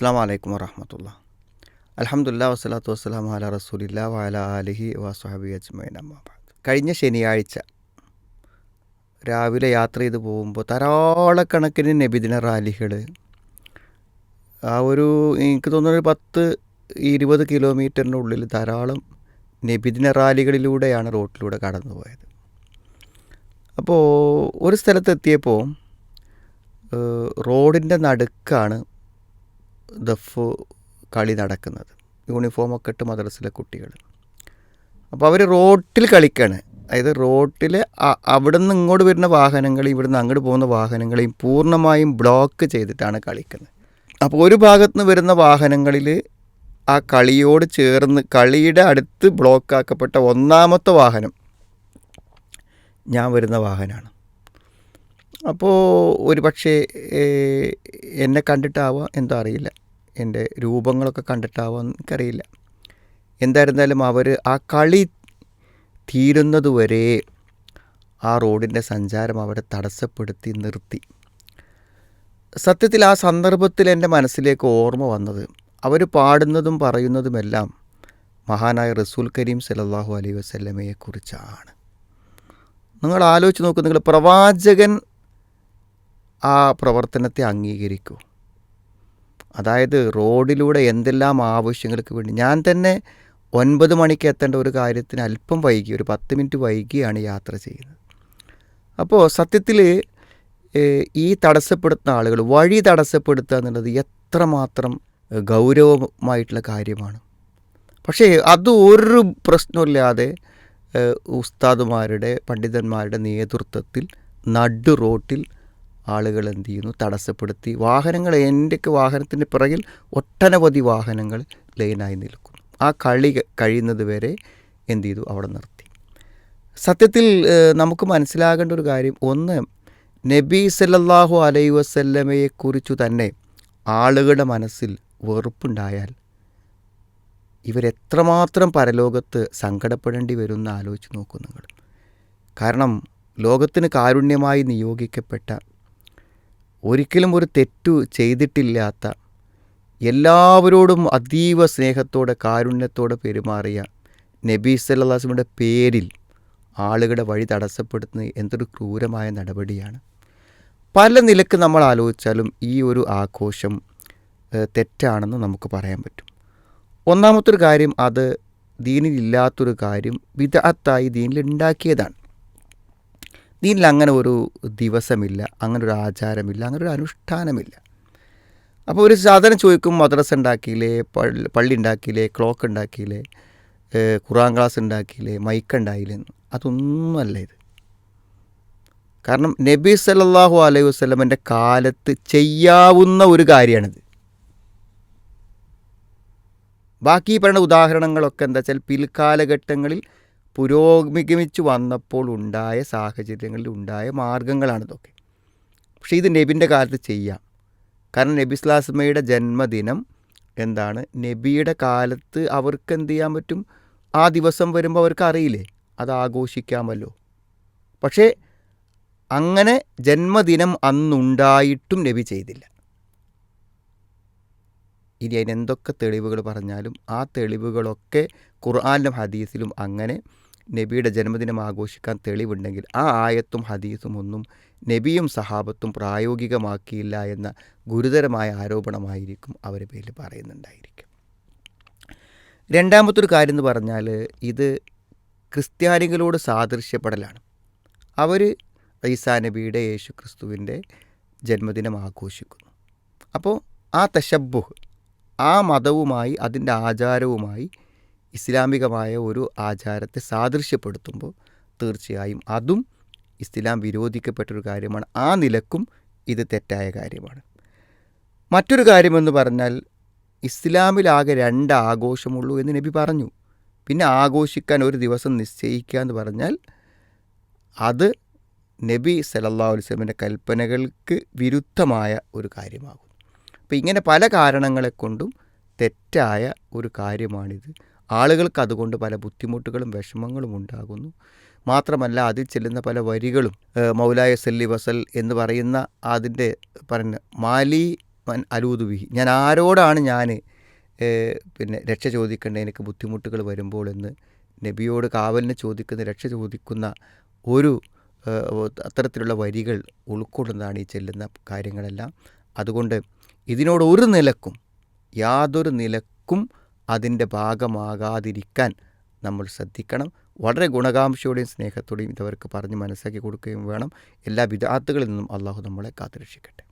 അസ്സാം വലൈക്കും വറഹമത്തുള്ള. അലഹമുല്ല വസ്സലാത്തു വസ്സലാം അല റസൂലില്ല വാല അലിഹി വസ്ഹാബി അജ്മൈൻ അമ്മാബാദ് കഴിഞ്ഞ ശനിയാഴ്ച രാവിലെ യാത്ര ചെയ്ത് പോകുമ്പോൾ ധാരാളക്കണക്കിന് നബിദിന റാലികൾ ആ ഒരു എനിക്ക് തോന്നുന്ന ഒരു പത്ത് ഇരുപത് കിലോമീറ്ററിന്റെ ഉള്ളിൽ ധാരാളം നബിദിന റാലികളിലൂടെയാണ് റോട്ടിലൂടെ കടന്നു പോയത് അപ്പോൾ ഒരു സ്ഥലത്തെത്തിയപ്പോൾ റോഡിന്റെ നടുക്കാണ് ദഫ് കളി നടക്കുന്നത്. യൂണിഫോമൊക്കെ ഇട്ട് മദ്രസിലെ കുട്ടികൾ അപ്പോൾ അവർ റോട്ടിൽ കളിക്കുകയാണ് അതായത് റോട്ടിൽ അവിടെ നിന്ന് ഇങ്ങോട്ട് വരുന്ന വാഹനങ്ങളെയും ഇവിടുന്ന് അങ്ങോട്ട് പോകുന്ന വാഹനങ്ങളെയും പൂർണമായും ബ്ലോക്ക് ചെയ്തിട്ടാണ് കളിക്കുന്നത്. അപ്പോൾ ഒരു ഭാഗത്ത് നിന്ന് വരുന്ന വാഹനങ്ങളിൽ ആ കളിയോട് ചേർന്ന് കളിയുടെ അടുത്ത് ബ്ലോക്കാക്കപ്പെട്ട ഒന്നാമത്തെ വാഹനം ഞാൻ വരുന്ന വാഹനമാണ്. അപ്പോൾ ഒരു പക്ഷേ എന്നെ കണ്ടിട്ടാവാം എന്തോ അറിയില്ല. എന്റെ രൂപങ്ങളൊക്കെ കണ്ടിട്ടാവാം എനിക്കറിയില്ല. എന്തായിരുന്നാലും അവർ ആ കളി തീരുന്നതുവരെ ആ റോഡിന്റെ സഞ്ചാരം അവിടെ തടസ്സപ്പെടുത്തി നിർത്തി. സത്യത്തിൽ ആ സന്ദർഭത്തിൽ എന്റെ മനസ്സിലേക്ക് ഓർമ്മ വന്നത് അവർ പാടുന്നതും പറയുന്നതുമെല്ലാം മഹാനായ റസൂൽ കരീം സലല്ലാഹു അലൈ വസല്ലമയെക്കുറിച്ചാണ് നിങ്ങൾ ആലോചിച്ച് നോക്കൂ നിങ്ങൾ പ്രവാചകൻ ആ പ്രവർത്തനത്തെ അംഗീകരിക്കൂ. അതായത് റോഡിലൂടെ എന്തെല്ലാം ആവശ്യങ്ങൾക്ക് വേണ്ടി. ഞാൻ തന്നെ ഒൻപത് മണിക്ക് എത്തേണ്ട ഒരു കാര്യത്തിന് അല്പം വൈകി ഒരു പത്ത് മിനിറ്റ് വൈകിയാണ് യാത്ര ചെയ്യുന്നത്. അപ്പോൾ സത്യത്തിൽ ഈ തടസ്സപ്പെടുത്തുന്ന ആളുകൾ വഴി തടസ്സപ്പെടുത്തുക എന്നുള്ളത് എത്രമാത്രം ഗൗരവമായിട്ടുള്ള കാര്യമാണ്. പക്ഷേ അത് ഒരു പ്രശ്നമില്ലാതെ ഉസ്താദുമാരുടെ പണ്ഡിതന്മാരുടെ നേതൃത്വത്തിൽ നടു റോട്ടിൽ ആളുകൾ എന്ത് ചെയ്യുന്നു? തടസ്സപ്പെടുത്തി വാഹനങ്ങൾ എന്റെയൊക്കെ വാഹനത്തിന്റെ പിറകിൽ ഒട്ടനവധി വാഹനങ്ങൾ ലൈനായി നിൽക്കുന്നു. ആ കളി കഴിയുന്നത് വരെ എന്ത് ചെയ്തു? അവിടെ നിർത്തി. സത്യത്തിൽ നമുക്ക് മനസ്സിലാകേണ്ട ഒരു കാര്യം ഒന്ന് നബി സല്ലാഹു അലൈ വസല്ലമയെക്കുറിച്ചു തന്നെ ആളുകളുടെ മനസ്സിൽ വെറുപ്പുണ്ടായാൽ ഇവരെത്രമാത്രം പരലോകത്ത് സങ്കടപ്പെടേണ്ടി വരുമെന്ന് ആലോചിച്ച് നോക്കൂ നിങ്ങൾ. കാരണം ലോകത്തിന് കാരുണ്യമായി നിയോഗിക്കപ്പെട്ട ഒരിക്കലും ഒരു തെറ്റു ചെയ്തിട്ടില്ലാത്ത എല്ലാവരോടും അതീവ സ്നേഹത്തോടെ കാരുണ്യത്തോടെ പെരുമാറിയ നബി സല്ലാസ്മിയുടെ പേരിൽ ആളുകളുടെ വഴി തടസ്സപ്പെടുത്തുന്നത് എന്തൊരു ക്രൂരമായ നടപടിയാണ്. പല നിലയ്ക്ക് നമ്മൾ ആലോചിച്ചാലും ഈ ഒരു ആഘോഷം തെറ്റാണെന്ന് നമുക്ക് പറയാൻ പറ്റും. ഒന്നാമത്തൊരു കാര്യം അത് ദീനിലില്ലാത്തൊരു കാര്യം വിദഗ്ധായി ദീനിൽ ഉണ്ടാക്കിയതാണ്. ദീനിൽ അങ്ങനെ ഒരു ദിവസമില്ല അങ്ങനെ ഒരു ആചാരമില്ല അങ്ങനെ ഒരു അനുഷ്ഠാനമില്ല. അപ്പോൾ ഒരു സാധനം ചോദിക്കും മദ്രസ ഉണ്ടാക്കിയില്ലേ പള്ളി ഉണ്ടാക്കിയില്ലേ ക്ലോക്ക് ഉണ്ടാക്കിയില്ലേ ഖുറാൻ ക്ലാസ് ഉണ്ടാക്കിയില്ലേ മൈക്ക് ഉണ്ടായില്ലേ അതൊന്നുമല്ല ഇത്. കാരണം നബി സല്ലാഹു അലൈഹി വസ്ലമിന്റെ കാലത്ത് ചെയ്യാവുന്ന ഒരു കാര്യമാണിത്. ബാക്കി പറയുന്ന ഉദാഹരണങ്ങളൊക്കെ എന്താ വെച്ചാൽ പിൽക്കാലഘട്ടങ്ങളിൽ പുരോഗമിച്ചു വന്നപ്പോൾ ഉണ്ടായ സാഹചര്യങ്ങളിൽ ഉണ്ടായ മാർഗങ്ങളാണിതൊക്കെ പക്ഷേ ഇത് നബിന്റെ കാലത്ത് ചെയ്യാം. കാരണം നബി സ്ലാസ്മയുടെ ജന്മദിനം എന്താണ്? നബിയുടെ കാലത്ത് അവർക്ക് എന്ത് ചെയ്യാൻ പറ്റും? ആ ദിവസം വരുമ്പോൾ അവർക്ക് അറിയില്ലേ? അത് ആഘോഷിക്കാമല്ലോ. പക്ഷേ അങ്ങനെ ജന്മദിനം അന്നുണ്ടായിട്ടും നബി ചെയ്തില്ല. ഇനി അതിനെന്തൊക്കെ തെളിവുകൾ പറഞ്ഞാലും ആ തെളിവുകളൊക്കെ ഖുർആാനിലും ഹദീസിലും അങ്ങനെ നബിയുടെ ജന്മദിനം ആഘോഷിക്കാൻ തെളിവുണ്ടെങ്കിൽ ആ ആയത്തും ഹദീസും ഒന്നും നബിയും സഹാബത്തും പ്രായോഗികമാക്കിയില്ല എന്ന ഗുരുതരമായ ആരോപണമായിരിക്കും അവരെ പേരിൽ പറയുന്നുണ്ടായിരിക്കും. രണ്ടാമത്തൊരു കാര്യം എന്ന് പറഞ്ഞാൽ ഇത് ക്രിസ്ത്യാനികളോട് സാദൃശ്യപ്പെടലാണ്. അവർ ഈസാ നബിയുടെ യേശു ക്രിസ്തുവിന്റെ ജന്മദിനം ആഘോഷിക്കുന്നു. അപ്പോൾ ആ തശബുഹ് ആ മതവുമായി അതിന്റെ ആചാരവുമായി ഇസ്ലാമികമായ ഒരു ആചാരത്തെ സാദൃശ്യപ്പെടുത്തുമ്പോൾ തീർച്ചയായും അതും ഇസ്ലാം വിരോധിക്കപ്പെട്ടൊരു കാര്യമാണ്. ആ നിലക്കും ഇത് തെറ്റായ കാര്യമാണ്. മറ്റൊരു കാര്യമെന്ന് പറഞ്ഞാൽ ഇസ്ലാമിലാകെ രണ്ട് ആഘോഷമുള്ളൂ എന്ന് നബി പറഞ്ഞു. പിന്നെ ആഘോഷിക്കാൻ ഒരു ദിവസം നിശ്ചയിക്കുക എന്ന് പറഞ്ഞാൽ അത് നബി സലല്ലാ അലുസ്ലമിന്റെ കൽപ്പനകൾക്ക് വിരുദ്ധമായ ഒരു കാര്യമാകും അപ്പോൾ ഇങ്ങനെ പല കാരണങ്ങളെ കൊണ്ടും തെറ്റായ ഒരു കാര്യമാണിത്. ആളുകൾക്ക് അതുകൊണ്ട് പല ബുദ്ധിമുട്ടുകളും വിഷമങ്ങളും ഉണ്ടാകുന്നു. മാത്രമല്ല അതിൽ ചെല്ലുന്ന പല വരികളും മൗലായ സല്ലി വസൽ എന്ന് പറയുന്ന അതിന്റെ പറഞ്ഞ മാലി മൻ അലൂതുബിഹി ഞാൻ ആരോടാണ് ഞാൻ പിന്നെ രക്ഷ ചോദിക്കേണ്ടത്? എനിക്ക് ബുദ്ധിമുട്ടുകൾ വരുമ്പോൾ എന്ന് നബിയോട് കാവലിന് ചോദിക്കുന്ന രക്ഷ ചോദിക്കുന്ന ഒരു അത്തരത്തിലുള്ള വരികൾ ഉൾക്കൊള്ളുന്നതാണ് ഈ ചെല്ലുന്ന കാര്യങ്ങളെല്ലാം. അതുകൊണ്ട് ഇതിനോട് ഒരു നിലക്കും യാതൊരു നിലക്കും അതിന്റെ ഭാഗമാകാതിരിക്കാൻ നമ്മൾ ശ്രദ്ധിക്കണം. വളരെ ഗുണകാംക്ഷയോടെയും സ്നേഹത്തോടെയും ഇതവർക്ക് പറഞ്ഞ് മനസ്സാക്കി കൊടുക്കുകയും വേണം. എല്ലാ വിദാത്തുകളിൽ നിന്നും അള്ളാഹു നമ്മളെ കാത്തുരക്ഷിക്കട്ടെ.